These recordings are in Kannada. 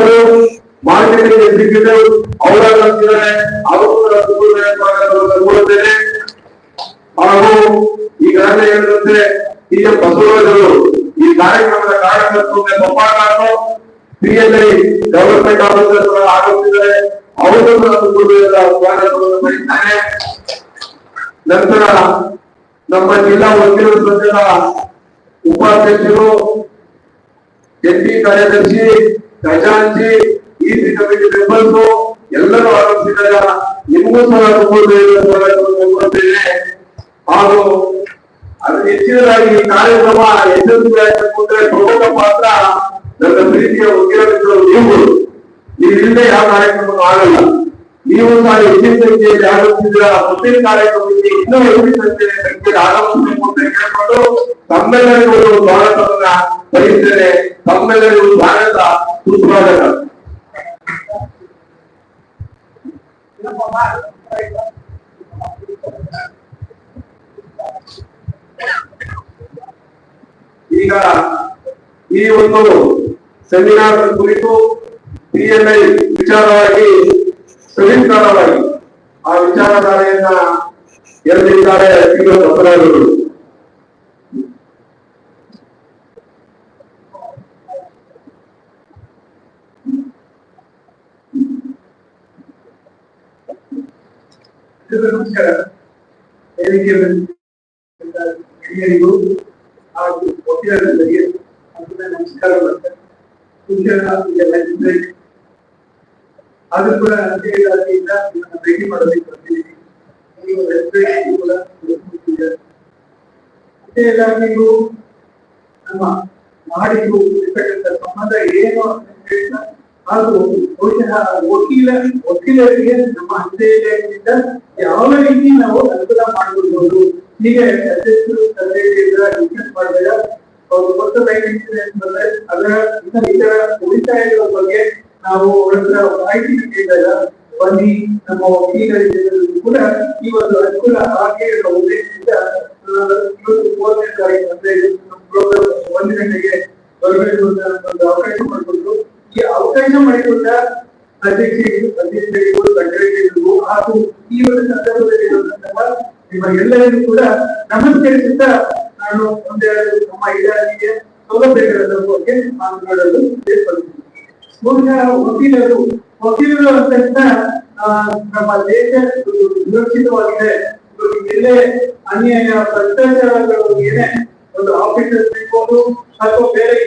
ಅವರು ಮಾರ್ಕೆಟಿಂಗ್ ಎಕ್ಸಿಕ್ಯೂಟಿವ್ ಅವರ ನೋಡುತ್ತೇನೆ ಹಾಗೂ ಈಗಾಗಲೇ ಹೇಳಿದಂತೆ ಈಗ ಬಸವರಾಜರು ಈ ಕಾರ್ಯಕ್ರಮದ ಕಾರ್ಯಕರ್ತರು ಒಪ್ಪಾಟು ಪಿ ಎಲ್ ಡೆವಲಪ್ಮೆಂಟ್ ಆಫೀಸರ್ ಆಗುತ್ತಿದ್ದಾರೆ ಅವರನ್ನು ಸ್ವಾಗತವನ್ನು ಬಯಸ್ತೇನೆ ನಂತರ ನಮ್ಮ ಜಿಲ್ಲಾ ವಕೀಲರ ಸಂಘದ ಉಪಾಧ್ಯಕ್ಷರು ಜಂಟಿ ಕಾರ್ಯದರ್ಶಿ ಖಜಾಂಚಿ ಈ ಮೆಂಬರ್ಸ್ ಎಲ್ಲರೂ ಆರೋಪಿಸಿದಾಗ ನಿಮಗೂ ಸಹ ಕೋರುತ್ತೇನೆ ಹಾಗೂ ಅದು ಹೆಚ್ಚಿನದಾಗಿ ಈ ಕಾರ್ಯಕ್ರಮ ಯಶಸ್ವಿಯಾಗಿರುವುದಕ್ಕೆ ಪ್ರಮುಖ ಪಾತ್ರ ನನ್ನ ಪ್ರೀತಿಯ ಉದ್ಯೋಗಿಗಳು ನೀವು ನೀವಿಲ್ಲದೆ ಯಾವ ಕಾರ್ಯಕ್ರಮ ಆಗಲ್ಲ. ನೀವು ಸಹ ಹೆಚ್ಚಿನ ಸಂಖ್ಯೆಯಲ್ಲಿ ಆಗಮಿಸಿದ್ರ ಮುಂದಿನ ಕಾರ್ಯಕ್ರಮಕ್ಕೆ ಇನ್ನೂ ಹೆಚ್ಚಿನ ಸಂಖ್ಯೆಯಲ್ಲಿ ಆಗಮಿಸಬೇಕು ಅಂತ ಕೇಳಿಕೊಂಡು ತಮ್ಮೆಲ್ಲರಿಗೂ ಸ್ವಾಗತವನ್ನ ಬಯಸ್ತೇನೆ. ತಮ್ಮೆಲ್ಲರಿಗೂ ಸ್ವಾಗತ ಈಗ ಈ ಒಂದು ಸೆಮಿನಾರ್ ಕುರಿತು ಪಿಎಂಐ ವಿಚಾರವಾಗಿ ಸವಿಸ್ತಾರವಾಗಿ ಆ ವಿಚಾರಧಾರೆಯನ್ನ ಎರೆದಿದ್ದಾರೆ ಶ್ರೀ ಬಸವರಾಜರು ನಮಸ್ಕಾರ. ವೇದಿಕೆ ಹಿರಿಯರಿಗೂ ಹಾಗೂ ವಕೀಲರಿಗೆ ನಮಸ್ಕಾರ ಮಾಡ್ತಾರೆ ಅದು ಕೂಡ ನಿಮ್ಮನ್ನ ಭೇಟಿ ಮಾಡಬೇಕು ಬರ್ತಿದ್ದೀನಿ ನೀವು ನಮ್ಮ ನಾಡಿಗೂ ಇರ್ತಕ್ಕಂಥ ಸಂಬಂಧ ಏನು ಅಂತ ಹಾಗೂ ಬಹುಶಃ ವಕೀಲ ವಕೀಲರಿಗೆ ನಮ್ಮ ಅಧ್ಯಯನದಿಂದ ಯಾವ ರೀತಿ ನಾವು ಅನುಕೂಲ ಮಾಡಿಕೊಳ್ಬಹುದು? ಹೀಗೆ ಅಧ್ಯಕ್ಷರು ತಂದೆಯಿಂದ ಹೊಸ ಲೈಫ್ ಇನ್ಸೂರೆನ್ಸ್ ಬಂದ್ರೆ ಅದರ ಇತರ ಉಳಿತಾಯಗಳ ಬಗ್ಗೆ ನಾವು ಅವರ ಮಾಹಿತಿ ಕೇಳಿದಾಗ ಬನ್ನಿ, ನಮ್ಮ ವಕೀಲರಿಗೆ ಕೂಡ ಈ ಒಂದು ಅನುಕೂಲ ಹಾಗೆ ಅನ್ನೋ ಉದ್ದೇಶದಿಂದ ಇವತ್ತು ಮೂವತ್ತನೇ ತಾರೀಕು ಅಂದ್ರೆ ಒಂದು ಗಂಟೆಗೆ ಬರಬೇಕು ಅಂತ ಒಂದು ಅವಕಾಶ ಮಾಡಿಕೊಟ್ಟು ಈ ಅವಕಾಶ ಮಾಡಿಕೊಂಡ ಅಧ್ಯಕ್ಷರಿಗೂ ಅಧ್ಯಕ್ಷರಿಗೂ ಸೆಕ್ರೆಟರಿಗೂ ಹಾಗೂ ಈ ಒಂದು ಸಂದರ್ಭದಲ್ಲಿ ನಿಮ್ಮ ಎಲ್ಲರಿಗೂ ಕೂಡ ನಮಸ್ಕರಿಸುತ್ತಾ ನಾನು ಒಂದೆರಡು ನಮ್ಮ ಇಲಾಖೆಯ ಸೌಲಭ್ಯಗಳ ಬಗ್ಗೆ ಮಾತನಾಡಲು ಸೇರ್ಪಡಿಸಿದ್ದೀನಿ ಬಹುಶಃ ವಕೀಲರು ವಕೀಲರು ಅಂತ ನಮ್ಮ ದೇಶ ಸುರಕ್ಷಿತವಾಗಿದೆ. ಎಲ್ಲೇ ಅನ್ಯಾಯ, ಭ್ರಷ್ಟಾಚಾರಗಳು ಏನೇ ಒಂದು ಆಫೀಸರ್ ಸಿಗ್ಬೋದು ಅಥವಾ ಬೇರೆ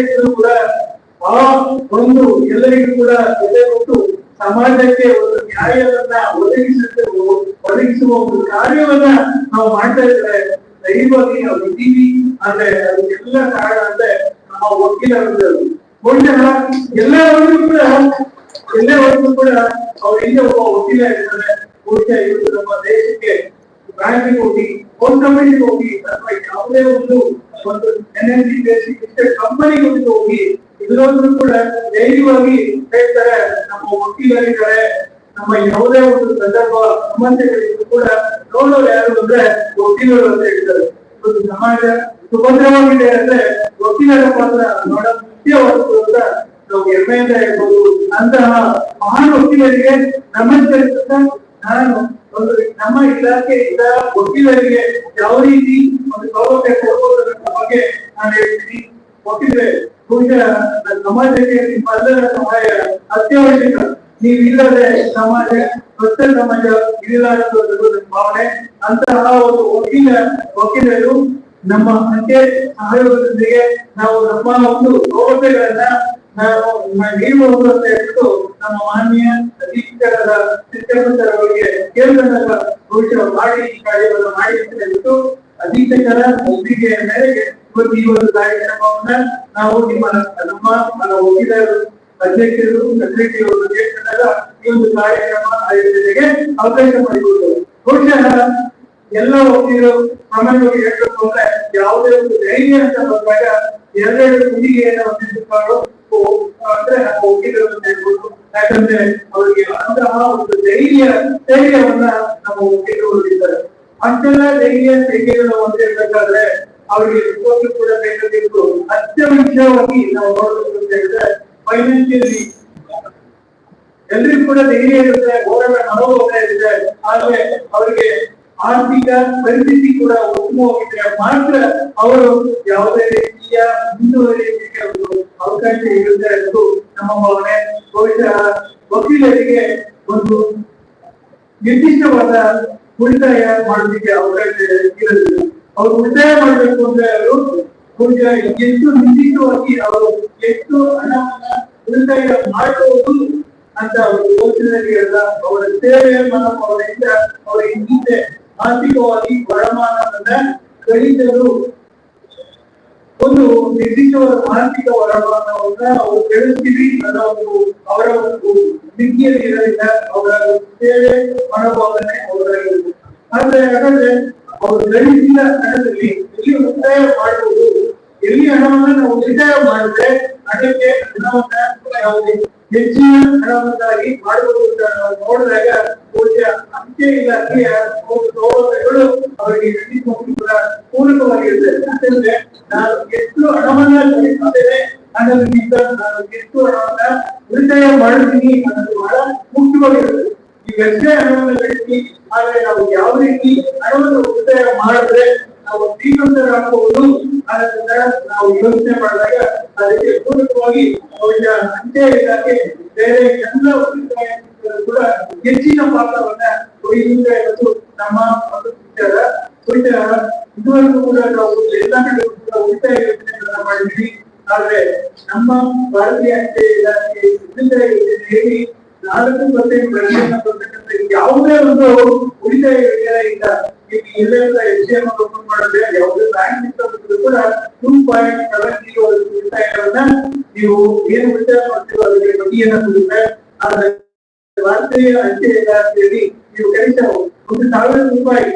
ಇದ್ರೂ ಕೂಡ ಆ ಒಂದು ಎಲ್ಲರಿಗೂ ಕೂಡ ಬೆಲೆ ಕೊಟ್ಟು ಸಮಾಜಕ್ಕೆ ಒಂದು ನ್ಯಾಯವನ್ನ ಒದಗಿಸುತ್ತೆ ಒದಗಿಸುವ ಒಂದು ಕಾರ್ಯವನ್ನ ನಾವು ಮಾಡ್ತಾ ಇದ್ರೆ ದೈವವಾಗಿ ನಾವು ಇದ್ದೀವಿ. ಅಂದ್ರೆ ಅದಕ್ಕೆಲ್ಲ ಕಾರಣ ಅಂದ್ರೆ ನಮ್ಮ ವಕೀಲರು ಬಹುಶಃ ಎಲ್ಲರಿಗೂ ಕೂಡ ಎಲ್ಲವರೆಗೂ ಕೂಡ ಅವ್ರ ಹಿಂದೆ ಒಬ್ಬ ವಕೀಲ ಇರ್ತಾರೆ. ಬಹುಶಃ ಇವತ್ತು ನಮ್ಮ ದೇಶಕ್ಕೆ ಬ್ಯಾಂಕಿಗೆ ಹೋಗಿ, ಫೋನ್ ಕಂಪನಿಗೆ ಹೋಗಿ, ಅಥವಾ ಯಾವುದೇ ಒಂದು ಒಂದು ಸಿ ಕಂಪನಿಗೆ ಹೋಗಿ ಇದರಲ್ಲೂ ಕೂಡ ಧೈರ್ಯವಾಗಿ ಹೇಳ್ತಾರೆ. ನಮ್ಮ ವಕೀಲರಿದ್ದಾರೆ. ನಮ್ಮ ಯಾವುದೇ ಒಂದು ಸಂದರ್ಭ ಸಮಸ್ಯೆಗಳಿಗೂ ಕೂಡ ನೋಡೋರು ಯಾರು ಅಂದ್ರೆ ವಕೀಲರು ಅಂತ ಹೇಳ್ತಾರೆ. ಒಂದು ಸಮಾಜ ಸುಭದ್ರವಾಗಿದೆ ಅಂದ್ರೆ ವಕೀಲರ ಪಾತ್ರ ಬಹಳ ಮುಖ್ಯವಾದ್ದು ಅಂತ ನಾವು ಹೆಮ್ಮೆಯಿಂದ ಹೇಳ್ಬೋದು. ಅಂತಹ ಮಹಾನ್ ವಕೀಲರಿಗೆ ನಮಸ್ಕರಿಸುತ್ತಾ ನಾನು ಒಂದು ನಮ್ಮ ಇಲಾಖೆಯಿಂದ ವಕೀಲರಿಗೆ ಯಾವ ರೀತಿ ಒಂದು ಸೌಲಭ್ಯ ಕೊಡುವುದರ ಬಗ್ಗೆ ನಾನು ಹೇಳ್ತೀನಿ. ವಕೀಲರೇ ಬಹುಶಃ ಸಮಾಜಕ್ಕೆ ಸಮಾಜಕ್ಕೆ ನಿಮ್ಮೆಲ್ಲರ ಸಹಾಯ ಅತ್ಯವಶ್ಯಕ. ನೀವಿಲ್ಲದೆ ಸಮಾಜ ಸ್ವಚ್ಛ ಸಮಾಜ ಇರಲಾರದು ಭಾವನೆ. ಅಂತಹ ಒಂದು ವಕೀಲ, ವಕೀಲರು ನಮ್ಮ ಅಂತ್ಯ ಸಹಯೋಗದೊಂದಿಗೆ ನಾವು ನಮ್ಮ ಒಂದು ಸೌಲಭ್ಯಗಳನ್ನ ನಾವು ನೀಡುವುದು ಅಂತ ಹೇಳ್ಬಿಟ್ಟು ನಮ್ಮ ಮಾನ್ಯ ಅಧೀಕ್ಷಕರ ಶಿಕ್ಷಕರ ಕೇಂದ್ರದ ಬಹುಶಃ ಮಾಡಿ ಕಾರ್ಯವನ್ನು ಮಾಡಿ ಅಂತ ಹೇಳ್ಬಿಟ್ಟು ಅಧೀಕ್ಷಕರ ಒಪ್ಪಿಗೆಯ ಮೇರೆಗೆ ಇವತ್ತು ಈ ಒಂದು ಕಾರ್ಯಕ್ರಮವನ್ನ ನಾವು ನಿಮ್ಮ ನಮ್ಮ ನಮ್ಮ ವಕೀಲರು ಅಧ್ಯಕ್ಷರು ಸೆಕ್ರೆಟರಿ ಅವರು ಕೇಳಿದಾಗ ಈ ಒಂದು ಕಾರ್ಯಕ್ರಮ ಆಯೋಜನೆಗೆ ಅವಕಾಶ ಮಾಡಿಕೊಡ್ತಾರೆ. ಬಹುಶಃ ಎಲ್ಲ ವಕೀಲರು ಸಾಮಾನ್ಯವಾಗಿ ಹೇಳ್ಬೇಕು ಅಂದ್ರೆ ಯಾವುದೇ ಒಂದು ಧೈರ್ಯ ಅಂತ ಬಂದಾಗ ಎರಡೆರಡು ಹುಡುಗಿಯನ್ನು ಹೊಂದಿಸಿಕೊಂಡು ಅಂದ್ರೆ ನಮ್ಮ ವಕೀಲರು ಅಂತ ಹೇಳ್ಬೋದು. ಯಾಕಂದ್ರೆ ಅವರಿಗೆ ಅಂತಹ ಒಂದು ಧೈರ್ಯ, ಧೈರ್ಯವನ್ನ ನಮ್ಮ ವಕೀಲರು ಹೊಂದಿದ್ದಾರೆ. ಅಂತೆಲ್ಲ ಧೈರ್ಯ ಅಂತ ಹೊಂದಿರಬೇಕಾದ್ರೆ ಅವರಿಗೆ ರಿಪೋರ್ಟ್ ಕೂಡ ಬೇಕಾಗಿತ್ತು. ಅತ್ಯಮುಖ್ಯವಾಗಿ ನಾವು ನೋಡಬೇಕು ಅಂತ ಹೇಳಿದ್ರೆ ಫೈನಾನ್ಷಿಯಲಿ ಕೂಡ ಧೈರ್ಯ ಇರುತ್ತೆ, ಹೋರಾಟ ಮನೋಭಾವ ಇರುತ್ತೆ. ಆದ್ರೆ ಅವರಿಗೆ ಆರ್ಥಿಕ ಪರಿಸ್ಥಿತಿ ಕೂಡ ಉತ್ತಮವಾಗಿದ್ರೆ ಮಾತ್ರ ಅವರು ಯಾವುದೇ ರೀತಿಯ ಮುಂದುವರಿಯಲಿಕ್ಕೆ ಒಂದು ಅವಕಾಶ ಇರುತ್ತೆ ಎಂದು ನಮ್ಮ ಭಾವನೆ. ಬಹುಶಃ ವಕೀಲರಿಗೆ ಒಂದು ನಿರ್ದಿಷ್ಟವಾದ ಉಳಿತಾಯ ಮಾಡೋದಕ್ಕೆ ಅವಕಾಶ ಇರೋದಿಲ್ಲ. ಅವರು ಉಳಿತಾಯ ಮಾಡಬೇಕು ಅಂದ್ರೆ ಅವರು ಬಹುಶಃ ಎಷ್ಟು ನಿರ್ದಿಷ್ಟವಾಗಿ ಅವರು ಎಷ್ಟು ಹಣವನ್ನ ಉಳಿತಾಯ ಮಾಡಬಹುದು ಅಂತ ಅವರು ಯೋಚನೆಯಲ್ಲಿ ಇರಲ್ಲ ಅವರ ಸೇವೆ ಮನೋಭಾವನೆಯಿಂದ ಅವರ ಹಿಂದೆ ಆರ್ಥಿಕವಾಗಿ ವರಮಾನವನ್ನ ಗಳಿಸಲು ಒಂದು ನಿರ್ದಿಷ್ಟವಾದ ಮಾನಸಿಕ ವರಮಾನವನ್ನ ನಾವು ಬೆಳೆಸ್ತೀವಿ ಅನ್ನೋ ಒಂದು ಅವರ ಒಂದು ಮಿತಿಯಲ್ಲಿ ಇರೋದ್ರಿಂದ ಅವರ ಸೇವೆ ಮನೋಭಾವನೆ ಅವರಾಗಿರುತ್ತೆ ಆದ್ರೆ ಯಾಕಂದ್ರೆ ಅವರು ಗಳಿಸಿದ ಸ್ಥಳದಲ್ಲಿ ಎಲ್ಲಿ ಉಳಿತಾಯ ಮಾಡುವುದು ಎಲ್ಲಿ ಹಣವನ್ನ ನಾವು ಉಳಿತಾಯ ಮಾಡಿದ್ರೆ ಅದಕ್ಕೆ ಹಣವನ್ನ ಯಾವುದೇ ಹೆಚ್ಚಿನ ಹಣವನ್ನಾಗಿ ಮಾಡುವುದು ನೋಡಿದಾಗ ಪೂಜೆ ಅಂತ್ಯ ಇಲಾಖೆಯ ಸೌಲಭ್ಯಗಳು ಅವರಿಗೆ ಖಂಡಿತವಾಗಿ ಕೂಡ ಪೂರಕವಾಗಿರುತ್ತೆ. ಯಾಕಂದ್ರೆ ನಾನು ಎಷ್ಟು ಹಣವನ್ನ ಗಳಿಸುತ್ತೇನೆ ಅನ್ನೋದಕ್ಕಿಂತ ನಾನು ಎಷ್ಟು ಹಣವನ್ನ ಉಳಿತಾಯ ಮಾಡ್ತೀನಿ ಅನ್ನೋದು ಬಹಳ ಮುಖ್ಯವಾಗಿರುತ್ತೆ. ಈಗಷ್ಟೇ ಹಣವನ್ನು ಗಳಿಸಿ ಆದ್ರೆ ನಾವು ಯಾವ ರೀತಿ ಹಣವನ್ನು ಉಳಿತಾಯ ಮಾಡಿದ್ರೆ ನಾವು ಶ್ರೀಮಂತರಾಗಬಹುದು ಅದರಿಂದ ನಾವು ಯೋಚನೆ ಮಾಡಿದಾಗ ಅದಕ್ಕೆ ಪೂರಕವಾಗಿ ಅವರ ಅಂತೆ ಇಲಾಖೆ ಬೇರೆ ಎಲ್ಲ ಕೂಡ ಹೆಚ್ಚಿನ ಪಾತ್ರವನ್ನ ವಹಿಸುತ್ತೆ ಮತ್ತು ನಮ್ಮ ಒಂದು ವಿಚಾರ ಉಳಿತಾಯ ಇದುವರೆಗೂ ಕೂಡ ನಾವು ಎಲ್ಲ ಕಡೆ ಕೂಡ ಉಳಿತಾಯ ಯೋಜನೆಗಳನ್ನ ಮಾಡಿದ್ವಿ ಆದ್ರೆ ನಮ್ಮ ಭಾರತೀಯ ಅಂತೆ ಇಲಾಖೆ ಉಳಿತಾಯ ಯೋಜನೆಯಲ್ಲಿ ನಾಲ್ಕು ಪರ್ಸೆಂಟ್ ಬೆಳೆಯನ್ನು ಬರ್ತಕ್ಕಂಥ ಯಾವುದೇ ಒಂದು ಉಳಿತಾಯ ಯೋಜನೆ ಇಲ್ಲ ಈಗ ಎಲ್ಲೆಲ್ಲ ಎಸ್ ಡಿ ಎಂ ಓಪನ್ ಮಾಡಿದ್ರೆ ಯಾವುದೇ ಬ್ಯಾಂಕ್ ಇರ್ತಕ್ಕಂಥದ್ದು ಕೂಡ ಟೂ ಪಾಯಿಂಟ್ ಸೆವೆನ್ ಜೀರೋ ಉಳಿತಾಯಗಳನ್ನ ನೀವು ಏನು ಉಳಿತಾಯ ಮಾಡ್ತೀರೋ ಅದಕ್ಕೆ ಬಡ್ಡಿಯನ್ನ ಕೊಡುತ್ತೆ ಆದ್ರೆ ಭಾರತೀಯ ಅಂಚೆ ಇಲಾಖೆಯಲ್ಲಿ ನೀವು ಕನಿಷ್ಠ ಒಂದು ಸಾವಿರ ರೂಪಾಯಿ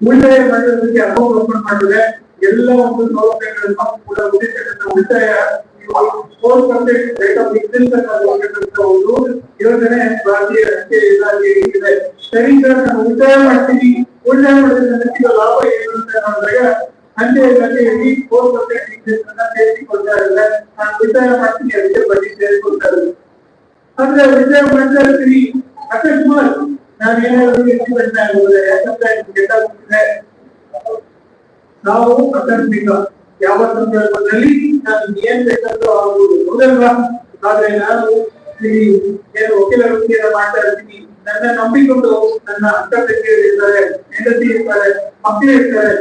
ಉಳಿತಾಯ ಮಾಡೋದಕ್ಕೆ ಅಕೌಂಟ್ ಓಪನ್ ಮಾಡಿದ್ರೆ ಎಲ್ಲ ಒಂದು ಸೌಲಭ್ಯಗಳನ್ನು ಕೂಡ ಉಳಿತಕ್ಕಂಥ ಉಳಿತಾಯ four percent rate of interest ಅನ್ನು ಒಂದು ಯೋಜನೆ ಭಾರತೀಯ ಅಂಚೆ ಇಲಾಖೆ ಇದೆ ಸರಿ ಸರ್ ನಾವು ಉಳಿತಾಯ ಮಾಡ್ತೀವಿ ಉಳಿತಾಯ ಮಾಡೋದ್ರಿಂದ ನಮಗೆ ಲಾಭ ಏನು ಅಂತ ನೋಡಿದಾಗ ಅಂಚೆ ಇಲಾಖೆಯಲ್ಲಿ ಫೋರ್ ಪರ್ಸೆಂಟ್ ಇಂಟ್ರೆಸ್ಟ್ ಅನ್ನ ಸೇರಿಸಿಕೊಳ್ತಾ ಇದ್ದಾರೆ ನಾನು ಉಳಿತಾಯ ಮಾಡ್ತೀನಿ ಅದಕ್ಕೆ ಬಡ್ಡಿ ಸೇರಿಕೊಳ್ತಾ ಇದ್ದಾರೆ ಆದ್ರೆ ಉಳಿತಾಯ ಮಾಡ್ತಾ ಇರ್ತೀವಿ ಅಕಸ್ಮಾತ್ ನಾನು ಏನಾದ್ರು ಎಕ್ಸ್ಪೆಕ್ಟ್ ಆಗೋದ್ರೆ ಯಾಕಂದ್ರೆ ಬೇಕಾಗ್ತದೆ ನಾವು ಆಕಸ್ಮಿಕ ಯಾವ ಸಂದರ್ಭದಲ್ಲಿ ನಾನು ಏನ್ ಬೇಕಾದ್ರೂ ಅವರು ಹೋಗಲ್ಲ ಆದ್ರೆ ನಾನು ಇಲ್ಲಿ ಏನು ವಕೀಲ ವೃತ್ತಿಯನ್ನ ಮಾಡ್ತಾ ಇರ್ತೀನಿ. ನನ್ನ ನಂಬಿಕೊಂಡು ನನ್ನ ಅಕ್ಕ ಇರ್ತಾರೆ, ಹೆಂಡತಿ ಇರ್ತಾರೆ, ಮಕ್ಕಳು ಇರ್ತಾರೆ.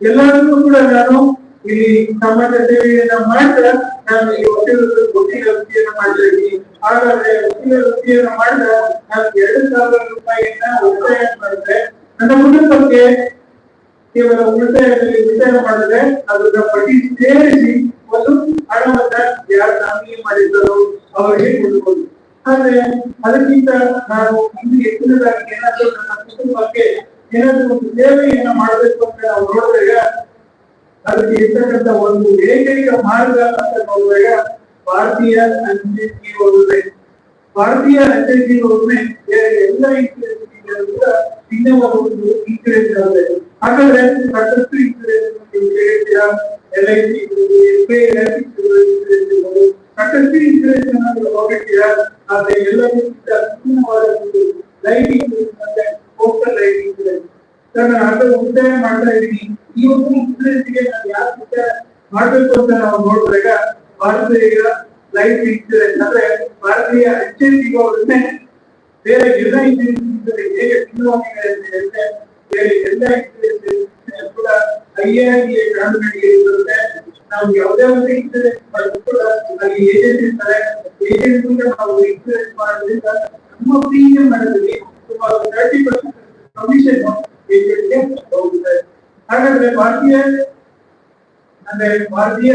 ಎಲ್ಲರಿಗೂ ಕೂಡ ನಾನು ಇಲ್ಲಿ ಸಮಾಜ ಸೇವೆಯನ್ನ ಮಾಡ್ತಾ ನಾನು ಈ ವಕೀಲ ವಕೀಲ ವೃತ್ತಿಯನ್ನ ಮಾಡ್ತಾ ಇದ್ದೀನಿ. ಹಾಗಾದ್ರೆ ವಕೀಲ ವೃತ್ತಿಯನ್ನ ಮಾಡಿದ ನಾನು ಎರಡು ಸಾವಿರ ರೂಪಾಯಿಯನ್ನ ಉಳಿತಾಯ ಮಾಡಿದ್ರೆ ನನ್ನ ಕುಟುಂಬಕ್ಕೆ ಕೇವಲ ಉಳಿತಾಯದಲ್ಲಿ ಉಳಿತಾಯ ಮಾಡಿದ್ರೆ ಅದರ ಬಡ್ಡಿ ಸೇರಿಸಿ ಒಂದು ಹಣವನ್ನ ಯಾರು ನಾಮಿನಿ ಮಾಡಿದ್ದರೋ ಅವರಿಗೆ ಕೊಡಬಹುದು ಆದ್ರೆ ಅದಕ್ಕಿಂತ ನಾವು ಇನ್ನು ಹೆಚ್ಚಿನದಾಗಿ ಏನಾದ್ರೂ ನನ್ನ ಕುಟುಂಬಕ್ಕೆ ಏನಾದ್ರೂ ಒಂದು ಸೇವೆಯನ್ನ ಮಾಡಬೇಕು ಅಂತ ನಾವು ನೋಡಿದಾಗ ಅದಕ್ಕೆ ಇರ್ತಕ್ಕಂಥ ಒಂದು ಏಕೈಕ ಮಾರ್ಗ ಅಂತ ನೋಡಿದಾಗ ಭಾರತೀಯ ಅಂಚೆ ಜೀವ ಭಾರತೀಯ ಅಂಚೆ ಜೀವ ಎಲ್ಲ ಇನ್ಸೂರೆನ್ಸ್ ಭಿನ್ನವಾದ ಒಂದು ಇನ್ಸೂರೆನ್ಸ್ ಆಗಿದೆ ಹಾಗಾದ್ರೆ ಸಾಕಷ್ಟು ಇನ್ಸೂರೆನ್ಸ್ ನೀವು ಕೇಳಿದ್ದೀರಾ L I C S I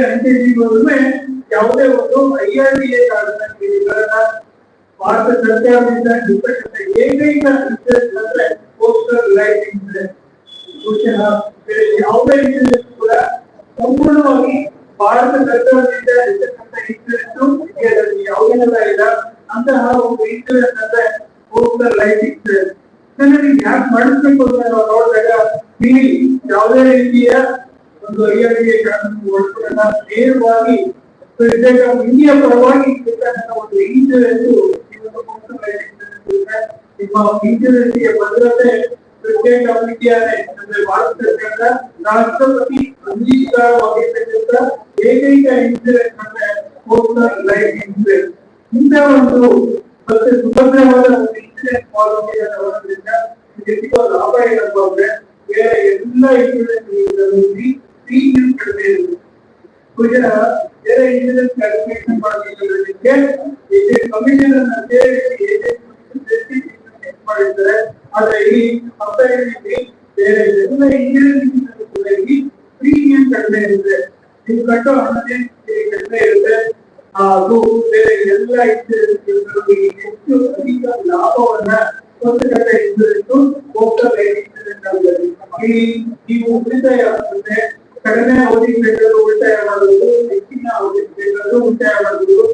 ಅಂಚೆ ಜೀವನವೇ ಯಾವುದೇ ಒಂದು ಐ ಆರ್ ಡಿ ಎ ಕಾರಣದಿಂದ ಭಾರತ ಸರ್ಕಾರದಿಂದ ಇರ್ತಕ್ಕಂಥ ಏಕೈಕ ಅಂದ್ರೆ ಪೋಸ್ಟಲ್ ಲೈಫ್ ಬೇರೆ ಯಾವುದೇ ಇನ್ಸೂರೆನ್ಸ್ ಕೂಡ ಸಂಪೂರ್ಣವಾಗಿ ಭಾರತ ಸರ್ಕಾರದಿಂದ ಇನ್ಸೂರೆನ್ಸ್ ಯಾವುದೆಲ್ಲ ಇಲ್ಲ. ಅಂತಹ ಒಂದು ಇನ್ಸೂರೆನ್ಸ್ ಅಂದ್ರೆ ಪೋಸ್ಟಲ್ ಲೈಫ್ ಇನ್ಸೂರೆನ್ಸ್ ಯಾಕೆ ಮಾಡಿಸ್ಬೇಕು ಅಂತ ನಾವು ಇಲ್ಲಿ ಯಾವುದೇ ರೀತಿಯ ಒಂದು ಐ ಆರ್ ಡಿ ಒಳಪಡಲ್ಲ ನೇರವಾಗಿ ಸ್ಟೇಟ್ ಆಫ್ ಇಂಡಿಯಾ ಪರವಾಗಿ ಇರ್ತಕ್ಕಂಥ ಒಂದು ಇನ್ಸೂರೆನ್ಸ್ ಈ ಒಂದು postal life insurance ನಿಮ್ಮ ಇನ್ಶೂರೆನ್ಸ್ಗೆ ಭದ್ರತೆ ಪ್ರತ್ಯೇಕವಾಗಿದೆಯಾನೆ ಅಂದ್ರೆ ಭಾರತ ಸರ್ಕಾರದ ರಾಷ್ಟ್ರಪತಿ ಅಂಗೀಕಾರವಾಗಿರ್ತಕ್ಕಂಥ ಏಕೈಕ ಇನ್ಶೂರೆನ್ಸ್ ಅಂದ್ರೆ ಪೋಸ್ಟಲ್ ಲೈಫ್ ಇನ್ಶೂರೆನ್ಸ್ ಇಂಥ ಒಂದು ಮತ್ತೆ ಸುಭದ್ರವಾದ ಒಂದು ಇನ್ಶೂರೆನ್ಸ್ ಪಾಲಿಸಿಯನ್ನು ತಗೊಳ್ಳೋದ್ರಿಂದ ಹೆಚ್ಚಿಗೆ ಲಾಭ ಏನಪ್ಪ ಅಂದ್ರೆ ಬೇರೆ ಎಲ್ಲ ಇನ್ಶೂರೆನ್ಸ್ ಪ್ರೀಮಿಯಂ ಕಡಿಮೆ ಇರುತ್ತೆ ಕುಜರ ಬೇರೆ ಇನ್ಶೂರೆನ್ಸ್ ಕ್ಯಾಲ್ಕುಲೇಷನ್ ಮಾಡಬೇಕಾದ್ರೆ ಇದೆ ಕಮಿಷನ್ ಅನ್ನ ಸೇರಿಸಿ ಏಜೆಂಟ್ ಮಾಡಿರ್ತಾರೆ ಆದ್ರೆ ಈ ಕಂಪೇರಿಟಿವ್ಲಿ ಬೇರೆ ಎಲ್ಲ ಇಂಜಿನಿಯರಿಂಗ್ ಪ್ರೀಮಿಯಂ ಕಡಿಮೆ ಇರುತ್ತೆ ನೀವು ಕಟ್ಟೋ ಹಣನೇ ಕಡಿಮೆ ಇರುತ್ತೆ ಆ, ಅದು ಬೇರೆ ಎಲ್ಲ ಇನ್ಶೂರೆನ್ಸ್ ಹೆಚ್ಚು ಅಧಿಕ ಲಾಭವನ್ನ ಒಂದು ಕಡೆ ಇನ್ಶೂರೆನ್ಸ್ ಹೋಗ್ತದೆ ಇನ್ಶೂರೆನ್ಸ್ ಆಗುತ್ತೆ ಇಲ್ಲಿ ನೀವು ಉಳಿತಾಯ ಅಂದ್ರೆ ಕಡಿಮೆ ಅವಧಿ ಬೇಕಾದ್ರೂ ಉಳಿತಾಯ ಮಾಡಬಹುದು ಹೆಚ್ಚಿನ ಅವಧಿ ಬೇಕಾದ್ರೂ ಉಳಿತಾಯ ಮಾಡಬಹುದು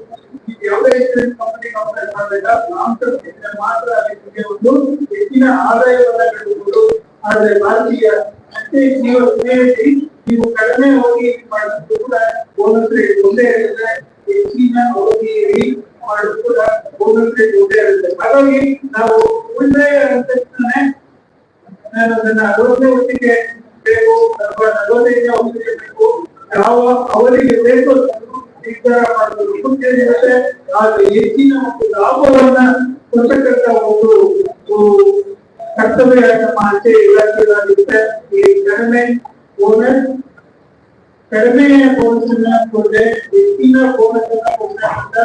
ಯಾವುದೇ ಇನ್ಸೂರೆನ್ಸ್ ಕಂಪನಿ ಕಂಪೇರ್ ಮಾಡಿದಾಗ ಲಾಂಗ್ ಟರ್ಮ್ ಇದ್ರೆ ಮಾತ್ರ ನಿಮಗೆ ಒಂದು ಹೆಚ್ಚಿನ ಆದಾಯವನ್ನ ಗಳಿಸಬಹುದು ಆದ್ರೆ ಭಾರತೀಯ ಅಷ್ಟೇ ಜೀವ ವಿಮೆಯಲ್ಲಿ ನೀವು ಕಡಿಮೆ ಅವಧಿ ಮಾಡಿದ್ರು ಕೂಡ ಬೋನಸ್ ರೇಟ್ ಒಂದೇ ಇರುತ್ತೆ. ಹೆಚ್ಚಿನ ಅವಧಿಯಲ್ಲಿ ಮಾಡಿದ್ರು ಕೂಡ ಬೋನಸ್ ರೇಟ್ ಒಂದೇ ಇರುತ್ತೆ. ಹಾಗಾಗಿ ನಾವು ಉಳಿತಾಯ ಅಂತ ನಾನು ಅದನ್ನ ಅರವತ್ತನೇ ಹೊತ್ತಿಗೆ ಬೇಕು, ಅಥವಾ ನಲವತ್ತೈದನೇ ಹೊತ್ತಿಗೆ ಬೇಕು ಯಾವ ಅವರಿಗೆ ಬೇಕು ಅದನ್ನು ನಿರ್ಧಾರ ಮಾಡಬಹುದು ಮುಖ್ಯತೆ ಆದ್ರೆ ಹೆಚ್ಚಿನ ಒಂದು ಲಾಭವನ್ನ ಕೊಟ್ಟಕ್ಕಂತ ಒಂದು ಒಂದು ಕರ್ತವ್ಯ ನಮ್ಮ ಆಚೆ ಇಲಾಖೆಗಳಾಗಿರುತ್ತೆ ಈ ಕಡಿಮೆ ಬೋನಸ್ ಕಡಿಮೆ ಬೋನಸ್ ಅನ್ನ ಕೊಟ್ಟೆ ಹೆಚ್ಚಿನ ಬೋನಸ್ ಅನ್ನ ಕೊಟ್ಟಂತ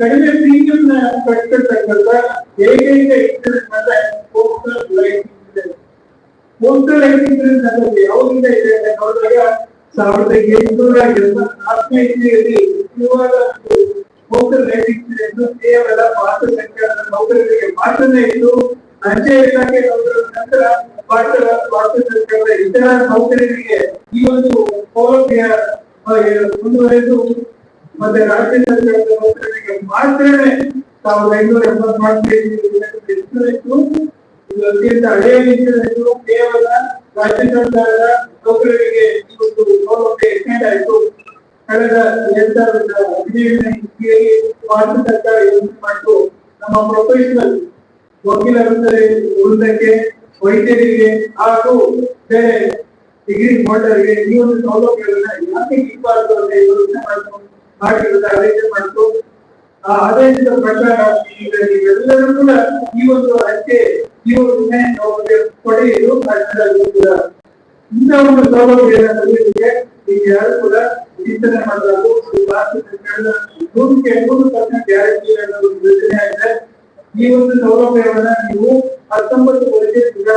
ಕಡಿಮೆ ಪ್ರೀಮಿಯಂ ಕಟ್ಟತಕ್ಕಂತ ಏಕೈಕ ಇನ್ಶೂರೆನ್ಸ್ ಅಂದ್ರೆ postal insurance postal life insurance ಅನ್ನೋದು ಯಾವಾಗಿಂದ ಇದೆ ಅಂತ ನೋಡಿದಾಗ ಸಾವಿರದ ಎಂಟುನೂರ ಎಂಬತ್ನಾಲ್ಕನೇ ಇಸ್ವಿಯಲ್ಲಿ ಇವಾಗ ಲೈಫ್ ಇನ್ಶೂರೆನ್ಸ್ ಕೇವಲ ಭಾರತ ನೌಕರರಿಗೆ ಮಾತ್ರನೇ ಇದ್ದು, ಅಂಚೆ ಇಲಾಖೆ ನಂತರ ಭಾರತ ಭಾರತ ಸರ್ಕಾರದ ಇತರ ನೌಕರರಿಗೆ ಈ ಒಂದು ಸೌಲಭ್ಯ ಮುಂದುವರೆದು ಮತ್ತೆ ರಾಜ್ಯ ಸರ್ಕಾರದ ನೌಕರರಿಗೆ ಮಾತ್ರನೇ ಸಾವಿರದ ಐನೂರ ಎಂಬತ್ನಾಲ್ಕನೇ ಇದು ಹಳೆಯ ಇನ್ಶೂರೆನ್ಸ್ ಕೇವಲ ರಾಜ್ಯ ಸರ್ಕಾರದ ನೌಕರರಿಗೆ ಈ ಒಂದು ಸೌಲಭ್ಯ ಎಕ್ಸ್ಟೆಂಡ್ ಆಯಿತು ಕಳೆದ ಎರಡ್ ಸಾವಿರದ ಹದಿನೇಳನೇ ಭಾರತ ಸರ್ಕಾರ ಯೋಜನೆ ಮಾಡಿತು ನಮ್ಮ ಪ್ರೊಫೆಷನಲ್ ವಕೀಲರಂದರೆ ವೃಂದಕ್ಕೆ ವೈದ್ಯರಿಗೆ ಹಾಗೂ ಬೇರೆ ಡಿಗ್ರಿ ಹೋಲ್ಡರ್ಗೆ ಈ ಒಂದು ಸೌಲಭ್ಯಗಳನ್ನ ಯಾಕೆ ಇರಬಾರ್ದು ಅಂತ ಯೋಚನೆ ಮಾಡಿತು ಮಾಡಿರುವುದು ಆಲೋಚನೆ ಮಾಡ್ತು ಆ ಆದೇಶದ ಪ್ರಕಾರ ಈಗ ಕೂಡ ಈ ಒಂದು ಅಂಚೆ ಈ ಒಂದು ಸೌಲಭ್ಯ ಪಡೆಯಲು ಸಾಧ್ಯವಾಗುತ್ತಿಲ್ಲ ಇಂಥ ಒಂದು ಸೌಲಭ್ಯ ಪಡೆಯುವುದಕ್ಕೆ ಈಗ ಯಾರು ಕೂಡ ಚಿಂತನೆ ಮಾಡಬೇಕು ಭಾರತ ಸರ್ಕಾರದ ನೂರಕ್ಕೆ ನೂರು ಪರ್ಸೆಂಟ್ ಗ್ಯಾರಂಟಿ ಅನ್ನೋ ಒಂದು ಯೋಜನೆ ಆಗಿದೆ. ಈ ಒಂದು ಸೌಲಭ್ಯವನ್ನ ನೀವು ಹತ್ತೊಂಬತ್ತು ವರ್ಷದಿಂದ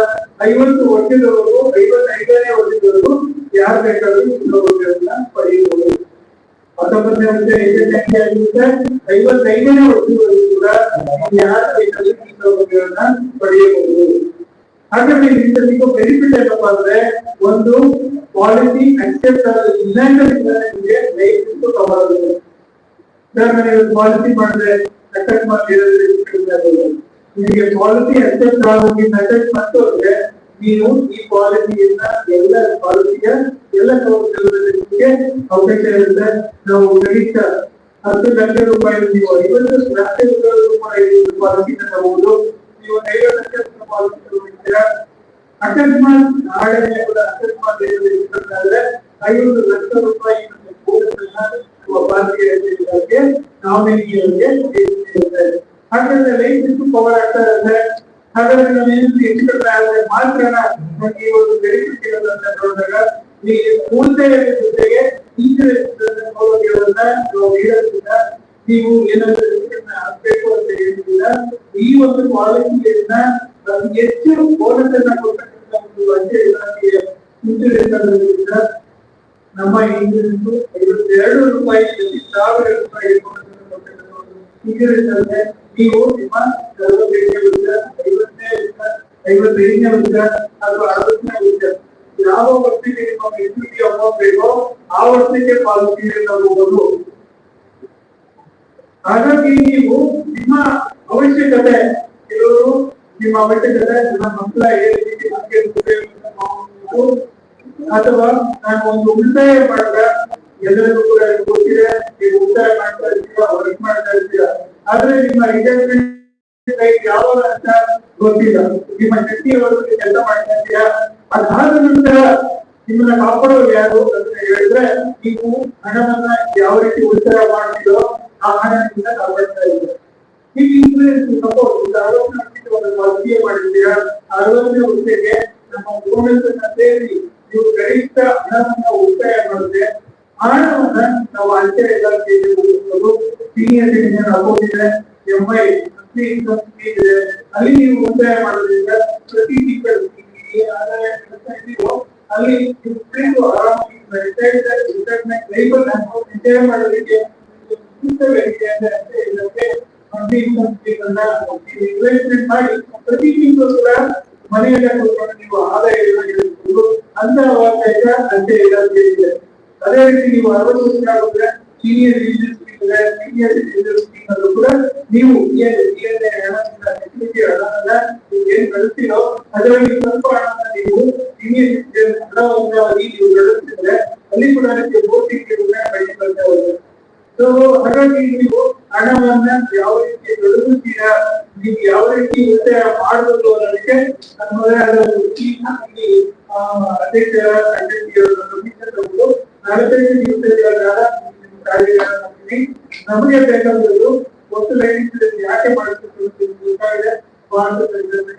ಐವತ್ತು ವರ್ಷದವರೆಗೂ, ಐವತ್ತೈದನೇ ವರ್ಷದವರೆಗೂ ಯಾರು ಬೇಕಾದರೂ ಸೌಲಭ್ಯವನ್ನ ಪಡೆಯಬಹುದು. ಹತ್ತೊಂಬತ್ತನೇ ವರ್ಷ ಐವತ್ತೈದನೇ ಆಗಿರುತ್ತೆ ಐವತ್ತೈದನೇ ವರ್ಷದವರೆಗೂ ಕೂಡ ಯಾರು ಸೌಲಭ್ಯವನ್ನ ಪಡೆಯಬಹುದು. ಹಾಗಾದ್ರೆ ಇದರಿಂದ ಬೆನಿಫಿಟ್ ಏನಪ್ಪಾ ಅಂದ್ರೆ ಒಂದು ಪಾಲಿಸಿ ಅಕ್ಸೆಪ್ಟ್ ಇಲ್ಲ ಅಂದ್ರೆ ನಿಮಗೆ ಕವರ್ ಆಗುತ್ತೆ ಉದಾಹರಣೆ ಪಾಲಿಸಿ ಮಾಡಿದ್ರೆ ಅಕಸ್ಮಾತ್ ಏನಾದ್ರು ನಿಮಗೆ ಪಾಲಿಸಿ ಅಕ್ಸೆಪ್ಟ್ ಆಗೋಗಿ ಬಂತು ಅಂದ್ರೆ ನೀವು ಈ ಪಾಲಿಸಿಯನ್ನ ಎಲ್ಲ ಕ್ವಾಲಿಟಿಯ ಎಲ್ಲ ನಿಮಗೆ ಅವಕಾಶ ಇರುತ್ತೆ. ನಾವು ಕನಿಷ್ಠ ಹತ್ತು ಲಕ್ಷ ರೂಪಾಯಿ ನೀವು ಐವತ್ತು ಲಕ್ಷ ರೂಪಾಯಿ ರೂಪಾಯಿ ತಗೋಬಹುದು ನೀವು ಐವತ್ತು ಲಕ್ಷ ಪಾಲಿಸಿ ತಗೊಂಡಿದ್ದೀರಾ? ಅಕಸ್ಮಾತ್ ನಾಳೆ ಕೂಡ ಅಕಸ್ಮಾತ್ ಏನಾದ್ರೆ ಐವತ್ತು ಲಕ್ಷ ರೂಪಾಯಿ ನಾಮಿನಿಯವರಿಗೆ ಇರುತ್ತೆ ಹಾಗಾದ್ರೆ ಲೈಸೆನ್ಸ್ ಪವರ್ ಆಗ್ತಾ ಇರುತ್ತೆ ಹಾಗಾದ್ರೆ ನಾವೇನು ಹೆಚ್ಚು ಕಡಿಮೆ ಆದ್ರೆ ಮಾತ್ರ ನಮಗೆ ಈ ಒಂದು ಬೆನಿಫಿಟ್ ಇರೋದು ಅಂತ ನೋಡಿದಾಗ ಈ ಉಳಿತಾಯದ ಜೊತೆಗೆ ಸೌಲಭ್ಯವನ್ನ ನಾವು ನೀಡೋದ್ರಿಂದ ನೀವು ಏನಾದ್ರೂ ಆಗ್ಬೇಕು ಅಂತ ಹೇಳಿದ್ರೆ ಈ ಒಂದು ಪಾಲಿಸಿಯನ್ನ ಹೆಚ್ಚು ಬೋನಸ್ ಅನ್ನ ಕೊಡ್ತಕ್ಕಂಥ ಒಂದು ಅಂಚೆ ಇಲಾಖೆಯ ಇನ್ಸೂರೆನ್ಸ್ ನಮ್ಮ ಇನ್ಶೂರೆನ್ಸ್ ಐವತ್ತೆರಡು ರೂಪಾಯಿ ಸಾವಿರ ರೂಪಾಯಿ ಇನ್ಸೂರೆನ್ಸ್ ಅಂದ್ರೆ ನೀವು ನಿಮ್ಮ ನಲವತ್ತೈದನೇ ವರ್ಷ ಐವತ್ತನೇ ವರ್ಷ ಐವತ್ತೈದನೇ ವರ್ಷ ಅಥವಾ ಅರವತ್ತನೇ ವರ್ಷ ಯಾವ ವರ್ಷಕ್ಕೆ ನಿಮ್ಮ ಮೆಚುರಿಟಿ ಅಮೌಂಟ್ ಬೇಕೋ ಆ ವರ್ಷಕ್ಕೆ ಪಾಲಿಸಿಯನ್ನು ತಗೋಬಹುದು ಹಾಗಾಗಿ ನೀವು ನಿಮ್ಮ ಅವಶ್ಯಕತೆ ಕೆಲವರು ನಿಮ್ಮ ಅವಶ್ಯಕತೆ ನನ್ನ ಮಕ್ಕಳ ಏ ರೀತಿ ನಮಗೆ ಉಪಯೋಗ ಮಾಡಬಹುದು ಅಥವಾ ನಾನು ಒಂದು ಉಳಿತಾಯ ಮಾಡಿದ ಎಲ್ಲರಿಗೂ ಕೂಡ ಇದು ಗೊತ್ತಿದೆ ನೀವು ಉಳಿತಾಯ ಮಾಡ್ತಾ ಇರ್ತೀರಾ ವರ್ಕ್ ಮಾಡ್ತಾ ಇರ್ತೀರಾ ಆದ್ರೆ ನಿಮ್ಮ ರಿಟೈರ್ಮೆಂಟ್ ಯಾವ ಅಂತ ಗೊತ್ತಿಲ್ಲ. ನಿಮ್ಮ ಶಕ್ತಿ ಅವರಿಗೆ ಕೆಲಸ ಮಾಡ್ತೀರಾ ಅದಾದ ನಂತರ ನಿಮ್ಮನ್ನ ಕಾಪಾಡೋರು ಯಾರು ಅಂತ ಹೇಳಿದ್ರೆ, ನೀವು ಹಣವನ್ನ ಯಾವ ರೀತಿ ಉಳಿತಾಯ ಮಾಡ್ತೀರೋ ಆ ಹಣದಿಂದ ಕಾಪಾಡ್ತಾ ಇದ್ದೀರಾ ಈಗ ಇನ್ಸೂರೆನ್ಸ್ ಸಪೋಸ್ ಒಂದು ಮಾಡಿದ್ದೀರಾ? ಆರೋಗ್ಯ ಹುದ್ದೆಗೆ ನಮ್ಮ ಬೋನಸ್ ಅನ್ನ ಸೇರಿ ನೀವು ಗರಿಷ್ಠ ಹಣವನ್ನ ಉಳಿತಾಯ ಮಾಡಿದ್ರೆ ಆ ಹಣವನ್ನ ನಾವು ಅಂಚೆ ಇಲಾಖೆಯಲ್ಲಿ ಉಳಿಸಬಹುದು ಸೀನಿಯರ್ ಸಿಟಿಜನ್ ಅಕೌಂಟ್ ಇದೆ ಎಂಐ ಇದೆ ಅಲ್ಲಿ ನೀವು ಉಳಿತಾಯ ಮಾಡೋದ್ರಿಂದ ಪ್ರತಿ ತಿಂಗಳು ಆದಾಯ ಇದೀವೋ ಅಲ್ಲಿ ಆರಾಮಾಗಿ ರಿಟೈರ್ಡ್ ರಿಟೈರ್ಮೆಂಟ್ ಮಾಡೋದಕ್ಕೆ ಅಂತ ಮಂತ್ಲಿ ಇನ್ಕಮ್ ಸ್ಕೀಮನ್ನ ಇನ್ವೆಸ್ಟ್ಮೆಂಟ್ ಮಾಡಿ ಪ್ರತಿ ತಿಂಗಳು ಕೂಡ ಮನೆಯಲ್ಲೇ ಕೂತ್ಕೊಂಡು ನೀವು ಆದಾಯ ಅಂತ ಅವಕಾಶ ಅಂತೆ ಇಲಾಖೆ ಇದೆ ಅದೇ ರೀತಿ ನೀವು ಅರವತ್ತು ವರ್ಷ ಆಗುತ್ತೆ ಸೀನಿಯರ್ ಸಿಟಿಜನ್ ಸ್ಕೀಮ್ ಸೀನಿಯರ್ ಕೂಡ ನೀವು ಹೆಚ್ಚುವರಿ ಹಣವನ್ನ ಏನ್ ಕಳಿಸ್ತೀರೋ ಅದರಲ್ಲಿ ನೀವು ಸೀನಿಯರ್ ಸಿಟಿಜನ್ ಹಣವನ್ನಾಗಿ ನೀವು ಗಳಿಸ್ತಿದ್ರೆ ಅಲ್ಲಿ ಕೂಡ ಬೋಟಿಗೆ ಬೆಳೆ ಬರ್ತಾ ಹೋಗುತ್ತೆ ಸೊ ಹಾಗಾಗಿ ನೀವು ಹಣವನ್ನ ಯಾವ ರೀತಿ ಗಳಿಸುತ್ತೀರಾ ನೀವು ಯಾವ ರೀತಿ ಉಳಿತಾಯ ಮಾಡಬೇಕು ಅನ್ನೋದಕ್ಕೆ ನಮ್ಮದೇ ಆದ ಒಂದು ಆ, ಅಧ್ಯಕ್ಷರ ಅಧ್ಯಕ್ಷರು ತಗೊಂಡು ನಲವತ್ತೈದು ದಿವಸಗಳ ಕಾಲ ನಿಮ್ಮ ಕಾರ್ಯಗಳನ್ನು ಮಾಡ್ತೀನಿ ನಮಗೆ ಬೇಕಾದದ್ದು ಒಟ್ಟು ಲೈಸೆನ್ಸ್ ಯಾಕೆ ಮಾಡಿಸ್ಬೇಕು ಗೊತ್ತಾಗಿದೆ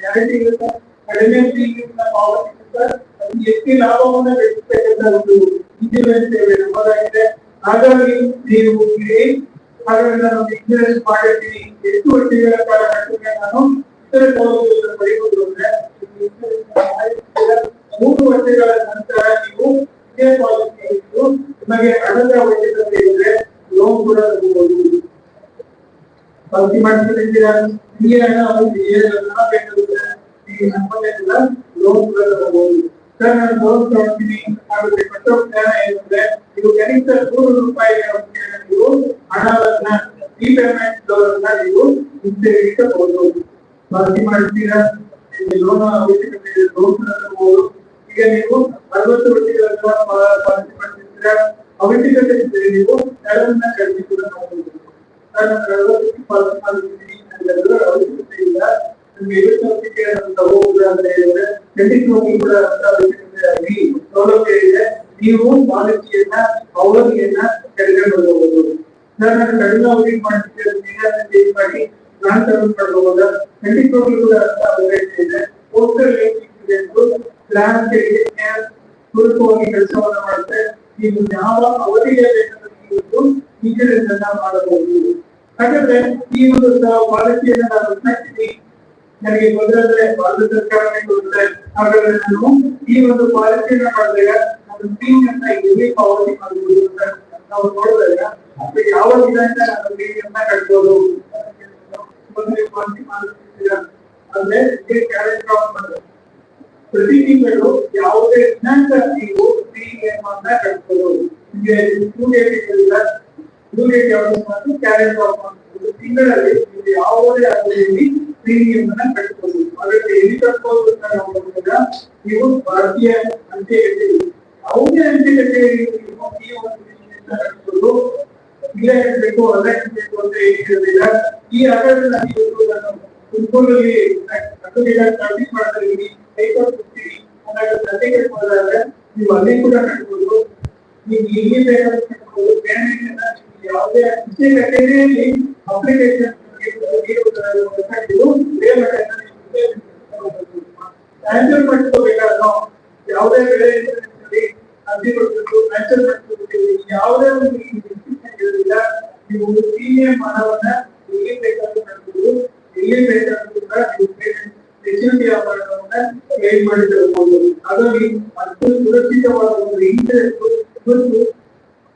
ಗ್ಯಾರಂಟಿ ಇರುತ್ತೆ ಕಡಿಮೆ ಫೀಸ್ನ ಪಾವತಿಸುತ್ತ ಅದು ಎಷ್ಟು ಲಾಭವನ್ನ ಗಳಿಸಬೇಕಂತ ಒಂದು ಇಂಜಿನಿಯರ್ ಸೇವೆ ನಮ್ಮದಾಗಿದೆ ಹಾಗಾಗಿ ನೀವು ಇಲ್ಲಿ ಹಾಗಾಗಿ ನಾನು ಇನ್ಶೂರೆನ್ಸ್ ಮಾಡಿರ್ತೀನಿ ಎಷ್ಟು ವರ್ಷಗಳ ಕಾಲ ಕಟ್ಟಿದ್ರೆ ನಾನು ಇತರ ಸೌಲಭ್ಯಗಳನ್ನು ಪಡೆಯಬಹುದು ಅಂದ್ರೆ ಈ insurance ಮಾಡಿರ್ತೀರ. ಮೂರು ವರ್ಷಗಳ ನಂತರ ನೀವು ಪಾಲಿಸಿ ಇದ್ದು ನಿಮಗೆ ಹಣದ ಅವಶ್ಯಕತೆ ಇದ್ರೆ ಲೋನ್ ಕೂಡ ತಗೋಬಹುದು ಪಾಲಿಸಿ ಮಾಡಿಸ್ತಿದ್ದೀರಾ ನಿಮಗೆ ಹಣ ಅವ್ರಿಗೆ ಏನು ಬೇಕಾಗುತ್ತೆ ಈ ಸಂಪನ್ನೆಲ್ಲ ಲೋನ್ ಕೂಡ ತಗೋಬಹುದು ಸರ್ ನಾನು ಲೋನ್ ತಗೊಳ್ತೀನಿ ಆಗುತ್ತೆ ಕಟ್ಟೋ ವಿಧಾನ ಏನಂದ್ರೆ ನೀವು ಕನಿಷ್ಠ ನೂರು ರೂಪಾಯಿ ನೀವು ಹಣವನ್ನ ರೀಪೇಮೆಂಟ್ ಲೋನ್ ಅನ್ನ ನೀವು ಹಿಂತಿರುಗಿಸಬಹುದು ಪಾಲಿಸಿ ಮಾಡ್ತೀರಾ ಲೋನ್ ಅವಶ್ಯಕತೆ ಇದೆ ಲೋನ್ ತಗೋಬಹುದು ಈಗ ನೀವು ಅರವತ್ತು ವರ್ಷಗಳ ಕಾಲ ಪಾಲಿಸಿ ಮಾಡ್ತಿದ್ದೀರಾ ಅವಶ್ಯಕತೆ ಇದ್ದರೆ ನೀವು ಎರಡನ್ನ ಖರೀದಿ ಕೂಡ ಮಾಡಬಹುದು ನಾನು ಅರವತ್ತು ಪಾಲಿಸಿ ಮಾಡಿದ್ದೀನಿ ನನಗೆ ಅವಶ್ಯಕತೆ ಇಲ್ಲ ನಿಮ್ಗೆ ಎಷ್ಟು ವರ್ಷಕ್ಕೆ ನಾನು ತಗೋಬಹುದು ಅಂತ ಹೇಳಿದ್ರೆ ಖಂಡಿತ ಹೋಗಿ ಕೂಡ ಅಂತ ಅವಶ್ಯಕತೆ ಆಗಿ ಸೌಲಭ್ಯ ಇದೆ ನೀವು ಪಾಲಿಸಿಯನ್ನ ನನಗೆ ತೊಂದರೆ ಅಂದ್ರೆ ಭಾರತ ಸರ್ಕಾರನೇ ತೊಂದರೆ ಹಾಗಾದ್ರೆ ನಾನು ಈ ಒಂದು ಪಾಲಿಸಿಯನ್ನ ಮಾಡಿದಾಗ ನಾನು ಪ್ರೀಮಿಯಂ ಎಲ್ಲಿ ಪಾವತಿ ಮಾಡಬಹುದು ಅಂತ ನಾವು ನೋಡಿದಾಗ ಅದು ಯಾವ ವಿಧಾನ ನಾನು ಪ್ರೀಮಿಯಂ ಕಟ್ಬೋದು ಮೊದಲೇ ಪಾಲಿಸಿ ಮಾಡುತ್ತಿದ್ದೀರಾ ಅಂದ್ರೆ ಕ್ಯಾರೆಕ್ಟರ್ ಆಫ್ ಪ್ರತಿ ತಿಂಗಳು ಯಾವುದೇ ದಿನಾಂಕ ನೀವು ಪ್ರೀಮಿಯಂ ಅನ್ನ ಕಟ್ಬೋದು ನಿಮಗೆ ಟೂ ಡೇಟ್ ಟೂ ಡೇಟ್ ಯಾವುದು ಮತ್ತು ಕ್ಯಾಲೆಂಡರ್ ಆಫ್ ಒಂದು ತಿಂಗಳಲ್ಲಿ ನೀವು ಯಾವುದೇ ಅವಧಿಯಲ್ಲಿ ಪ್ರೀಮಿಯಂ ಅನ್ನ ಕಟ್ಬೋದು ಅದಕ್ಕೆ ಎಲ್ಲಿ ಕಟ್ಬೋದು ಅಂತ ನಾವು ನೋಡಿದಾಗ ನೀವು ಭಾರತೀಯ ಅಂತೆ ಕಚೇರಿ ಯಾವುದೇ ಅಂತೆ ಕಟ್ಬೋದು ಇಲ್ಲೇ ಹೇಳ್ಬೇಕು ಅಲ್ಲೇ ಹೇಳ್ಬೇಕು ಅಂತ ಹೇಳಿರೋದಿಲ್ಲ ಈ ಆಧಾರದ ನೀವು ನಾನು ತುಮಕೂರಲ್ಲಿ ಕಟ್ಟುಗಿಡ ಸರ್ವಿಸ್ ಮಾಡ್ತಾ ಇದ್ದೀನಿ ಹೈಕೋರ್ಟ್ ಹೋಗ್ತೀನಿ ಹಾಗಾಗಿ ಸರ್ಟಿಫಿಕೇಟ್ ಮಾಡಿದಾಗ ನೀವು ಅಲ್ಲಿ ಕೂಡ ಕಟ್ಬೋದು ನೀವು ಇಲ್ಲಿ ಬೇಕಾದ್ರೆ ಕಟ್ಬೋದು ಯಾವುದೇ ಕಚೇರಿಯಲ್ಲಿ ಅಪ್ಲಿಕೇಶನ್ ಮಾಡ್ಕೋಬೇಕಾದ್ರೆ ಯಾವುದೇ ಬೆಳೆ ಅರ್ಜಿ ಕೊಡ್ಬೇಕು ನ್ಯಾಚುರಲ್ ಮಾಡ್ಕೋಬೇಕು ಯಾವುದೇ ಒಂದು ಇರೋದಿಲ್ಲ ನೀವು ಪ್ರೀಮಿಯಂ ಹಣವನ್ನ ಎಲ್ಲಿ ಬೇಕಾದ್ರೂ ಎಲ್ಲಿ ಬೇಕಾದ್ರೂ ಕೂಡ ನೀವು ಹೆಚ್ಚುವರಿ ವ್ಯಾಪಾರವನ್ನ ಕ್ಲೈಮ್ ಮಾಡಿ ಹಾಗಾಗಿ ಅಷ್ಟು ಸುರಕ್ಷಿತವಾದ ಒಂದು ಇಂಟರೆಸ್ಟ್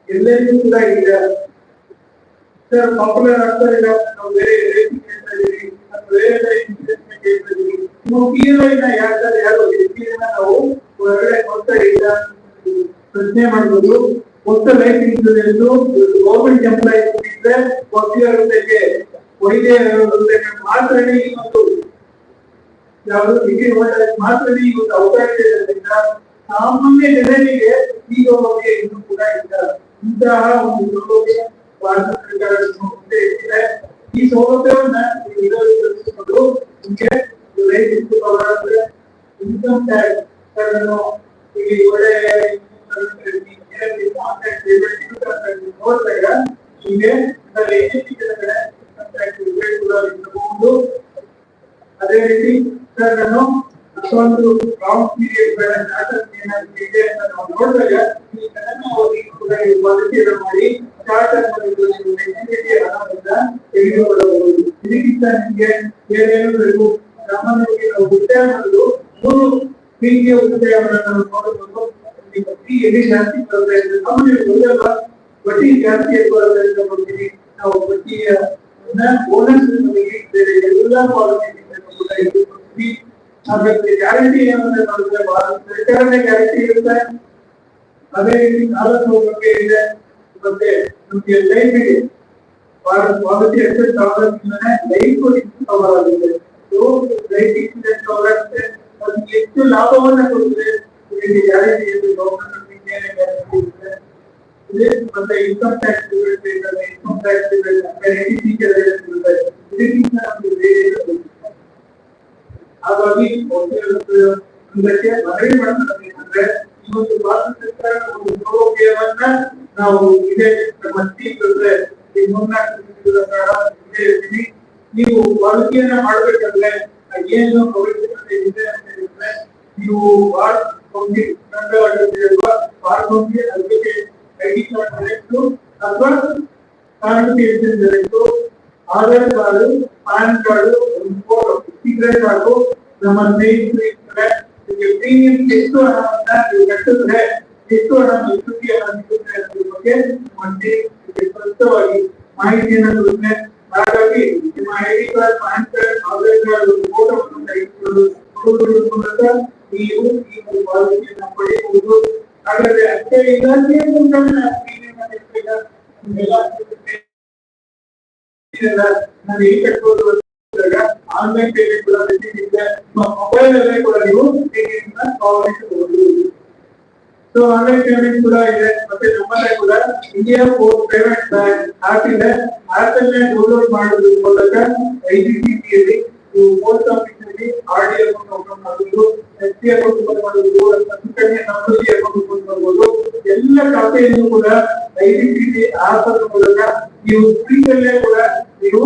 ಎಲ್ಲರಿಗೂ ಕೂಡ ಇದೆ ಸರ್ ಪಾಪ್ಯುಲರ್ ಆಗ್ತಾ ಇಲ್ಲ ನಾವು ಬೇರೆ ರೇಟ್ ಕೇಳ್ತಾ ಇದೀವಿ. ಬೇರೆ ಇನ್ಸೂರೆನ್ಸ್ ಕೇಳ್ತಾ ಇದೀವಿ. ನೀವು PLI ನ ಯಾರ್ದಾರು ಯಾರು SBI ನ ನಾವು ಹೊರಗಡೆ ಕೊಡ್ತಾ ಇಲ್ಲ. ಪ್ರಶ್ನೆ ಮಾಡ್ಬೋದು. ಮೊತ್ತ ಲೈಫ್ ಇನ್ಸೂರೆನ್ಸ್ ಗೌರ್ಮೆಂಟ್ ಎಂಪ್ಲಾಯೀಸ್ ಇದ್ರೆ ವಕೀಲರ ಜೊತೆಗೆ ವೈದ್ಯರ ಜೊತೆಗೆ ಮಾತ್ರ ಈ ಒಂದು ಯಾವುದು ಡಿಗ್ರಿ ಹೋಲ್ಡರ್ ಮಾತ್ರ ಈ ಒಂದು ಅವಕಾಶ ಇರೋದ್ರಿಂದ ಸಾಮಾನ್ಯ ಜನರಿಗೆ ಈ ಸೌಲಭ್ಯ ಇನ್ನೂ ಕೂಡ ಇಲ್ಲ. ಇಂತಹ ಒಂದು ಈ ಸೌಲಭ್ಯವನ್ನ ನಿರ್ವಹಿಸಿಕೊಂಡು ನಿಮಗೆ ರೈತರು ಇನ್ಕಮ್ ಟ್ಯಾಕ್ಸ್ ಅನ್ನು ಇಲ್ಲಿ ಒಳ್ಳೆ ನೋಡಿದಾಗ ನಿಮಗೆ ಏಜೆನ್ಸಿ ಕೆಳಗಡೆ ಇನ್ಕಮ್ ಟ್ಯಾಕ್ಸ್ ಕೂಡ ಇರಬಹುದು ಅದೇ ರೀತಿ ಸರ್ ನಾನು ಅಷ್ಟೊಂದು ಲಾಂಗ್ ಪೀರಿಯಡ್ ಸ್ಟಾರ್ಟರ್ ಏನಾದ್ರು ಇದೆ ಅಂತ ನಾವು ನೋಡಿದಾಗ ಈ ಕನ್ನಡ ಅವರಿಗೆ ಕೂಡ ವರದಿಯನ್ನು ಮಾಡಿ ಸ್ಟಾರ್ಟರ್ ಹಣದಿಂದ ತೆಗೆದುಕೊಳ್ಳಬಹುದು. ಇದಕ್ಕಿಂತ ನಿಮಗೆ ಏನೇನು ಬೇಕು ಸಾಮಾನ್ಯವಾಗಿ ನಾವು ಉಳಿತಾಯ ಮಾಡಲು ಮೂರು ರೀತಿಯ ನಾವು ನೋಡಬಹುದು. ಪ್ರತಿ ಎಲ್ಲಿ ಜಾಸ್ತಿ ಬರುತ್ತೆ ಸಾಮಾನ್ಯವಾಗಿ ಉಳಿಯಲ್ಲ ಬಡ್ಡಿ ಜಾಸ್ತಿ ಬರೋದ್ರಿಂದ ನೋಡ್ತೀವಿ ನಾವು ಬಡ್ಡಿಯ ಬೋನಸ್ ನಮಗೆ ಬೇರೆ ಎಲ್ಲ ಪಾಲಿಸಿ ಕೂಡ ಇದು ಕೊಡ್ತೀವಿ ಹಾಗಾಗಿ ಗ್ಯಾರಂಟಿ ಏನಂದ್ರೆ ನೋಡಿದ್ರೆ ಬಹಳ ಸರ್ಕಾರನೇ ಗ್ಯಾರಂಟಿ ಇರುತ್ತೆ ಅದೇ ರೀತಿ ನಾಲ್ಕು ಬಗ್ಗೆ ಇದೆ ಮತ್ತೆ ನಮಗೆ ಲೈಫ್ ಇದೆ ಭಾರತ ಪಾಲಿಸಿ ಎಕ್ಸೆಸ್ ಆಗೋದ್ರಿಂದನೇ ಲೈಫ್ ಕವರ್ ಆಗಿದೆ ಸೊ ಲೈಫ್ ಇನ್ಸೂರೆನ್ಸ್ ಕವರ್ ಆಗುತ್ತೆ ಅದು ಎಷ್ಟು ಲಾಭವನ್ನ ಕೊಡುತ್ತೆ ಇದಕ್ಕೆ ಗ್ಯಾರಂಟಿ ಇದೆ ಗೌರ್ಮೆಂಟ್ ಇಂಡಿಯಾನೇ ಗ್ಯಾರಂಟಿ ಇರುತ್ತೆ ಇದೆ ಮತ್ತೆ ಇನ್ಕಮ್ ಟ್ಯಾಕ್ಸ್ ಇರುತ್ತೆ ಇನ್ಕಮ್ ಟ್ಯಾಕ್ಸ್ ಇರುತ್ತೆ ಎಡಿಸಿ ಇರುತ್ತೆ ಇದಕ್ಕಿಂತ ನಮಗೆ ಬೇರೆ ಏನು ಗೊತ್ತಿಲ್ಲ. ಹಾಗಾಗಿ ಇದಕ್ಕೆ ಮನವಿ ಒಂದು ಭಾರತ ಸರ್ಕಾರ ಒಂದು ನಾವು ಇದೆ. ನಮ್ಮ ಇರ್ತೀವಿ. ನೀವು ಬಳಕೆಯನ್ನ ಮಾಡ್ಬೇಕಂದ್ರೆ ಏನು ಅವಶ್ಯಕತೆ ಇದೆ ಅಂತ ಹೇಳಿದ್ರೆ ನೀವು ವಾರ್ಡ್ ಅದಕ್ಕೆ ಐಡಿ ಕಾರ್ಡ್ ಡೈರೆಕ್ಟು ಅಥವಾ ಆಧಾರ್ ಕಾರ್ಡು, ಪ್ಯಾನ್ ಕಾರ್ಡು ಒಂದು ಫೋಟೋ ಇದ್ರೆ ಸಾಕು ನಮ್ಮ ಸ್ನೇಹಿತರು ಇರ್ತಾರೆ ನಿಮಗೆ ಪ್ರೀಮಿಯಂ ಎಷ್ಟು ಹಣವನ್ನ ನೀವು ಕಟ್ಟಿದ್ರೆ ಎಷ್ಟು ಹಣ ಎಷ್ಟು ಹಣ ಸಿಗುತ್ತೆ ಅನ್ನೋದ್ರ ಬಗ್ಗೆ ನಮ್ಮ ಸ್ನೇಹಿತರಿಗೆ ಸ್ಪಷ್ಟವಾಗಿ ಮಾಹಿತಿಯನ್ನು ಕೊಡುತ್ತೆ ಹಾಗಾಗಿ ನಿಮ್ಮ ID card PAN card Aadhaar card ಒಂದು ಫೋಟೋವನ್ನು ತೆಗೆದುಕೊಂಡು ಕೊಡುವುದರ ಮೂಲಕ ನೀವು ಈ ಒಂದು ಪಾಲಿಸಿಯನ್ನು ಪಡೆಯಬಹುದು ಹಾಗಾದ್ರೆ ಅಷ್ಟೇ ಇಲಾಖೆಯ ಮುಖಾಂತರ ಪ್ರೀಮಿಯಂ ಅನ್ನು ನಿಮ್ಗೆಲ್ಲ ಇದೆಲ್ಲ ನಾನು ಹೇಗೆ ಕಟ್ಬೋದು ಆನ್ಲೈನ್ ಪೇಮೆಂಟ್ ಕೂಡ ನಿಮ್ಮ ಮೊಬೈಲ್ ಅಲ್ಲೇ ಕೂಡ ನೀವು ಪೇಮೆಂಟ್ ಪಾವತಿಸಬಹುದು ಸೊ ಆನ್ಲೈನ್ ಪೇಮೆಂಟ್ ಕೂಡ ಇದೆ. ಮತ್ತೆ ನಮ್ಮಲ್ಲೇ ಕೂಡ India post payment bank app ಇದೆ. ಆಪ್ ಅಲ್ಲೇ ಡೌನ್ಲೋಡ್ ಮಾಡೋದ್ರ ಮೂಲಕ ಐಡಿಬಿಟಿಯಲ್ಲಿ ನೀವು ಪೋಸ್ಟ್ ಆಫೀಸ್ ಅಲ್ಲಿ ಆರ್ ಡಿ ಅಕೌಂಟ್ ಓಪನ್ ಮಾಡಬಹುದು ಎಸ್ ಟಿ ಅಕೌಂಟ್ ಓಪನ್ ಮಾಡಬಹುದು ಸುಕನ್ಯ ಸಮೃದ್ಧಿ ಅಕೌಂಟ್ ಓಪನ್ ಮಾಡಬಹುದು ಎಲ್ಲ ಖಾತೆಯನ್ನು ಕೂಡ ಐಡಿಬಿಟಿ ಆಪ್ ಅನ್ನು ಮೂಲಕ ನೀವು ಫ್ರೀಯಲ್ಲೇ ಕೂಡ ನೀವು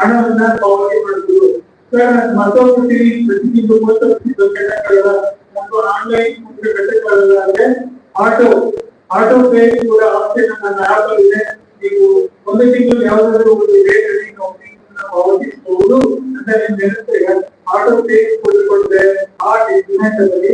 ಹಣವನ್ನ ಪಾವತಿ ಮಾಡಬಹುದು ಸರ್ ಮತ್ತೊಂದು ತಿಳಿ ಪ್ರತಿದಿನ ಮೂವತ್ತು ಘಟಕಗಳ ಮತ್ತು ಆನ್ಲೈನ್ ಮುಖ್ಯ ಘಟಕಗಳ ಅಂದ್ರೆ ಆಟೋ ಆಟೋ ಪೇ ಕೂಡ ಆಪ್ಷನ್ ನನ್ನ ಆಪ್ ಇದೆ. ನೀವು ಒಂದು ತಿಂಗಳು ಯಾವುದಾದ್ರೂ ಒಂದು ಅಲ್ಲಿ ನಾವು ಪಾವತಿಸಬಹುದು ಅಂತ ನಿಮ್ಗೆ ನೆನಪಿದೆ. ಆಟೋ ಪೇ ಕೊಟ್ಟುಕೊಂಡ್ರೆ ಆ ಡೆಸ್ಟಿನೇಷನ್ ಅಲ್ಲಿ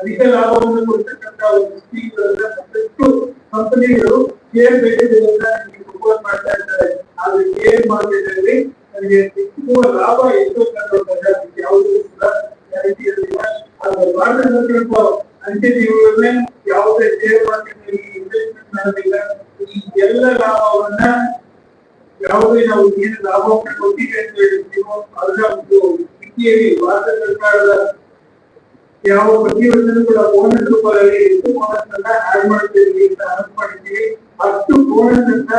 ಅಧಿಕ ಲಾಭವನ್ನು ಕೊಡ್ತಕ್ಕಂತ ಒಂದು ಸ್ಕೀಮ್ಗಳನ್ನ ಮತ್ತಷ್ಟು ಕಂಪನಿಗಳು ಶೇರ್ ಪ್ರಪೋಸ್ ಮಾಡ್ತಾ ಇರ್ತಾರೆ ಆದ್ರೆ ಶೇರ್ ಮಾರ್ಕೆಟಲ್ಲಿ ನನಗೆ ಸಿಕ್ಕುವ ಲಾಭ ಎಷ್ಟು ಅದಕ್ಕೆ ಯಾವುದೂ ಕೂಡ ಗ್ಯಾರಂಟಿ ಇರಲಿಲ್ಲ ಆದ್ರೆ ಭಾರತ ಅಂತ್ಯಜೀವಗಳನ್ನೇ ಯಾವುದೇ ಶೇರ್ ಮಾರ್ಕೆಟ್ನಲ್ಲಿ ಇನ್ವೆಸ್ಟ್ಮೆಂಟ್ ಮಾಡೋದಿಲ್ಲ ಈ ಎಲ್ಲ ಲಾಭವನ್ನ ಯಾವುದೇ ನಾವು ಏನು ಲಾಭ ಕೊಟ್ಟಿದೆ ಅಂತ ಹೇಳ್ತೀವೋ ಅದರ ಒಂದು ಸ್ಥಿತಿಯಲ್ಲಿ ಭಾರತ ಸರ್ಕಾರದ ಯಾವ ಪ್ರತಿ ವರ್ಷನೂ ಕೂಡ ಬೋನಸ್ ರೂಪದಲ್ಲಿ ಎಷ್ಟು ಬೋನಸ್ ಅನ್ನ ಆಡ್ ಮಾಡ್ತೀವಿ ಅಂತ ಅನೌನ್ಸ್ ಮಾಡಿದ್ದೀವಿ ಅಷ್ಟು ಬೋನಸ್ ಅನ್ನ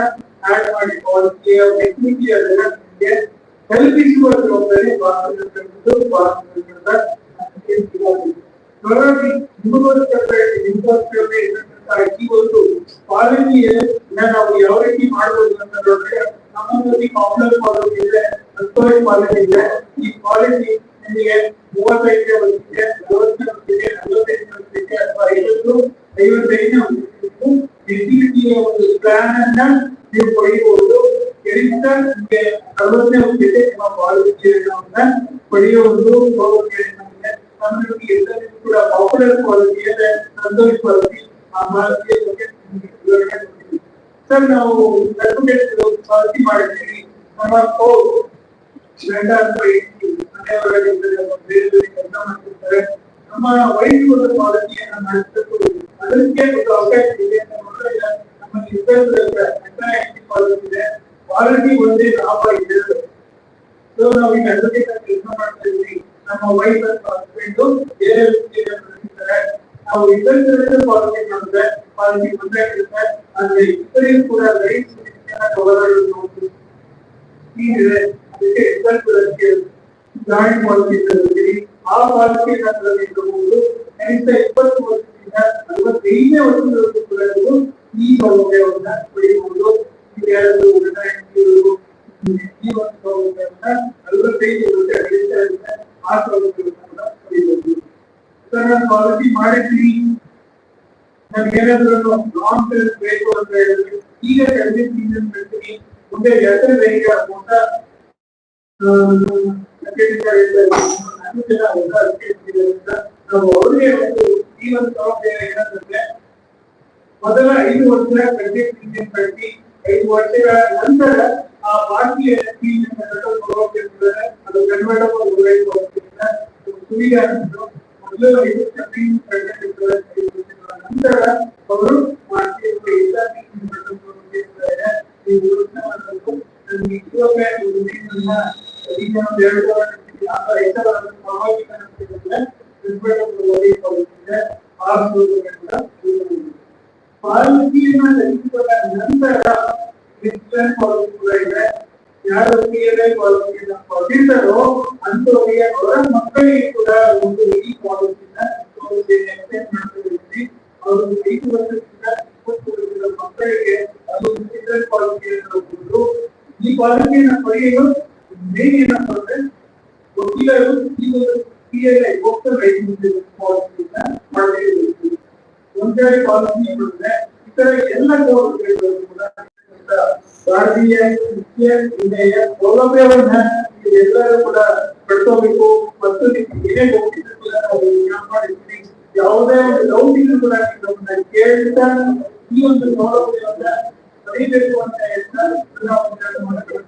ಆಡ್ ಮಾಡಿ ಪಾಲಿಸಿಯ ಟೆಕ್ನಿಕ್ ಅದನ್ನ ನಿಮಗೆ ಕಲ್ಪಿಸುವ ಜವಾಬ್ದಾರಿ ಭಾರತ ಸರ್ಕಾರದ್ದು ಭಾರತ ಸರ್ಕಾರದ ಅನುಷ್ಠಾನವಾಗಿದೆ. ಹಾಗಾಗಿ ನಿಮಗೋಸ್ಕರ ನಿಮಗೋಸ್ಕರ ಇರ್ತಕ್ಕಂಥ ಈ ಒಂದು ಪಾಲಿಸಿಯನ್ನ ನಾವು ಯಾವ ರೀತಿ ಮಾಡಬಹುದು ಅಂತ ನೋಡಿದ್ರೆ, ನಮ್ಮಲ್ಲಿ ಕಾಂಪ್ಲೆಕ್ಸ್ ಪಾಲಿಸಿ ಇದೆ ಅಸ್ಟೋರಿಕ್ ಪಾಲಿಸಿ ಇದೆ ಈ ಪಾಲಿಸಿ ನಿಮಗೆ ಮೂವತ್ತೈದನೇ ವರ್ಷಕ್ಕೆ ನಲವತ್ತನೇ ವರ್ಷಕ್ಕೆ ನಲವತ್ತೈದನೇ ವರ್ಷಕ್ಕೆ ಅಥವಾ ಐವತ್ತು ಐವತ್ತೈದನೇ ವರ್ಷಕ್ಕೆ ಡಿಗ್ರಿಟಿಯ ಒಂದು ಪ್ಲಾನ್ ಅನ್ನ ನೀವು ಪಡೆಯಬಹುದು ಗರಿಷ್ಠ ನಿಮಗೆ ಅರವತ್ತನೇ ವರ್ಷಕ್ಕೆ ನಿಮ್ಮ ಪಾಲಿಸಿಯನ್ನ ಪಡೆಯುವ ಒಂದು ಸೌಲಭ್ಯ ಇದೆ ನಮ್ಮಲ್ಲಿ ಎಲ್ಲರಿಗೂ ಕೂಡ ಪಾಪ್ಯುಲರ್ ಪಾಲಿಸಿ ಇದೆ ಸಂತೋಷ್ ಪಾಲಿಸಿ ಆ ಪಾಲಿಸಿಯ ಬಗ್ಗೆ ನಿಮಗೆ ವಿವರಣೆ ಕೊಡ್ತೀನಿ. ಸರ್ ನಾವು ಸರ್ಟಿಫಿಕೇಟ್ ಪಾಲಿಸಿ ಮಾಡಿದ್ದೀವಿ ನಮ್ಮ ಕೋರ್ಟ್ ಗಂಡ ಅಥವಾ ಹೆಂಡತಿ ಅಥವಾ ಬೇರೆ ಬೇರೆ ಕೆಲಸ ಮಾಡ್ತಿರ್ತಾರೆ ನಮ್ಮ ವಯಸ್ಸು ಪಾಲಿಸಿಯನ್ನ ನಡೆಸಬೇಕು ಅದಕ್ಕೆ ಒಂದು ಅವಕಾಶ ಇದೆ ಅಂತ ನೋಡಿದ್ರೆ ನಮ್ಮ ನಿರ್ಧಾರದ ಗಂಡ ಹೆಂಡತಿ ಪಾಲಿಸಿ ಇದೆ ಪಾಲಿಸಿ ಒಂದೇ ಲಾಭ ಇದೆ ಸೊ ನಾವು ಈಗ ಅಡ್ವೊಕೇಟ್ ಕೆಲಸ ಮಾಡ್ತಾ ನಮ್ಮ ವೈಫ್ ಹಸ್ಬೆಂಡ್ ಬೇರೆ ಇರ್ತಾರೆ ನಾವು ಇಬ್ಬರಿಂದ ಪಾಲಿಸಿ ಮಾಡಿದ್ರೆ ಪಾಲಿಸಿ ತೊಂದರೆ ಇರುತ್ತೆ ಆದ್ರೆ ಇಬ್ಬರಿಗೂ ಕೂಡ ರೈಟ್ ಹೀಗಿದೆ ಇಬ್ಬರು ಜಾಯಿಂಟ್ ಪಾಲಿಸಿ ತರುತ್ತೀರಿ ಆ ಪಾಲಿಸಿ ತರಬಹುದು ಕನಿಷ್ಠ ಇಪ್ಪತ್ತು ವರ್ಷದಿಂದ ನಲವತ್ತೈದನೇ ವರ್ಷದವರೆಗೂ ಕೂಡ ಈ ಸೌಲಭ್ಯವನ್ನ ಪಡೆಯಬಹುದು ಉಳಿತಾಯ ಇರುವುದು, ಈ ಒಂದು ಸೌಲಭ್ಯವನ್ನ ನಲವತ್ತೈದು ವರ್ಷ ಕನಿಷ್ಠ ಆ ಸೌಲಭ್ಯವನ್ನ ಪಡೆಯಬಹುದು ಸರ್ ನಾನು ಪಾಲಿಸಿ ಮಾಡಿದ್ವಿ ನನ್ಗೆ ಏನಾದ್ರೂ ಲಾಂಗ್ ಟರ್ಮ್ ಬೇಕು ಅಂತ ಹೇಳಿದ್ರೆ ಈಗ ಕಟ್ತೀನಿ ಮುಂದೆ ಬೇಗ ಮೊತ್ತ ನಾವು ಅವ್ರಿಗೆ ಒಂದು ಸೌಲಭ್ಯ ಏನಂತಂದ್ರೆ ಮೊದಲ ಐದು ವರ್ಷ ಕಂಟೆಂಟ್ ಕಟ್ಟಿ ಐದು ವರ್ಷಗಳ ನಂತರ ಆ ಸೌಲಭ್ಯ ಇರ್ತದೆ ಅದು ಸುವಿಧೆ ಆಗಿದ್ದು ಮೊದಲು ಐದು ನಂತರ ಅವರು ಬಾಕಿಯ ಎಲ್ಲ ಪ್ರೀಮಿಯಂ ಕಟ್ಟಲು ಸೌಲಭ್ಯ ಇರ್ತದೆ ಈ ಯೋಚನೆ ಮಾಡಬೇಕು ನನಗೆ ಇವಾಗ ಒಂದು ದಿನದಿಂದ ಈಗ ಒಂದು ಎರಡು ವಾರ ಕಟ್ಟಿದ್ದೀನಿ. ಆ ಥರ ಹೆಚ್ಚಳ ಸ್ವಾಭಾವಿಕ ಅನಿಸಿದ್ರೆ ಕನ್ವರ್ಟಬಲ್ ಹೋಗ್ತಿದೆ ಆ ಕೂಡ ಇರುವುದಿಲ್ಲ. ಪಾಲಿಸಿಯನ್ನ ರಚಿಸಿದ ನಂತರ ಕ್ರಿಶ್ಚಿಯನ್ ಪಾಲಿಸಿ ಕೂಡ ಇದೆ ಯಾರು ಪಾಲಿಸಿಯನ್ನ ಪಡೆದಿದ್ದಾರೋ ಅಂತವರಿಗೆ ಅವರ ಮಕ್ಕಳಿಗೆ ಕೂಡ ಒಂದು ಈ ಪಾಲಿಸಿನ ಎಕ್ಸ್ಟೆಂಡ್ ಮಾಡ್ತಾ ಇದ್ದೀವಿ ಅವರು ಐದು ವರ್ಷದಿಂದ ಇಪ್ಪತ್ತು ಮಕ್ಕಳಿಗೆ ಅದು ಕ್ರಿಶ್ಚಿಯನ್ ಕೊಟ್ಟು ಈ ಪಾಲಿಸಿಯನ್ನು ಪಡೆಯಲು ಮೇನ್ ಏನಪ್ಪ ಅಂದ್ರೆ ವಕೀಲರು ಈ ಒಂದು ಪಿಎಲ್ಐ ವೋಕಲ್ ರೈಟ್ ಪಾಲಿಸಿಯನ್ನ ಮಾಡಬೇಕು ಒಂದೇ ಪಾಲಿಸಿ ಮಾಡಿದ್ರೆ ಇತರ ಎಲ್ಲ ಕೋರ್ಟ್ಗಳು ಕೂಡ ಭಾರತೀಯ ಮುಖ್ಯ ವಿನಯ ಸೌಲಭ್ಯವನ್ನ ಎಲ್ಲರೂ ಕೂಡ ಪಡ್ಕೋಬೇಕು. ಮತ್ತು ಏನೇ ಹೋಗ್ತಿದ್ರು ಕೂಡ ಮಾಡಿದ್ದೀನಿ ಯಾವುದೇ ಒಂದು ಡೌಟ್ ಕೂಡ ನಮ್ಮನ್ನ ಕೇಳ್ತಾ ಈ ಒಂದು ಸೌಲಭ್ಯವನ್ನ ಪಡಿಬೇಕು ಅಂತ ಹೇಳ್ತಾ ನಾವು ಕೆಲಸ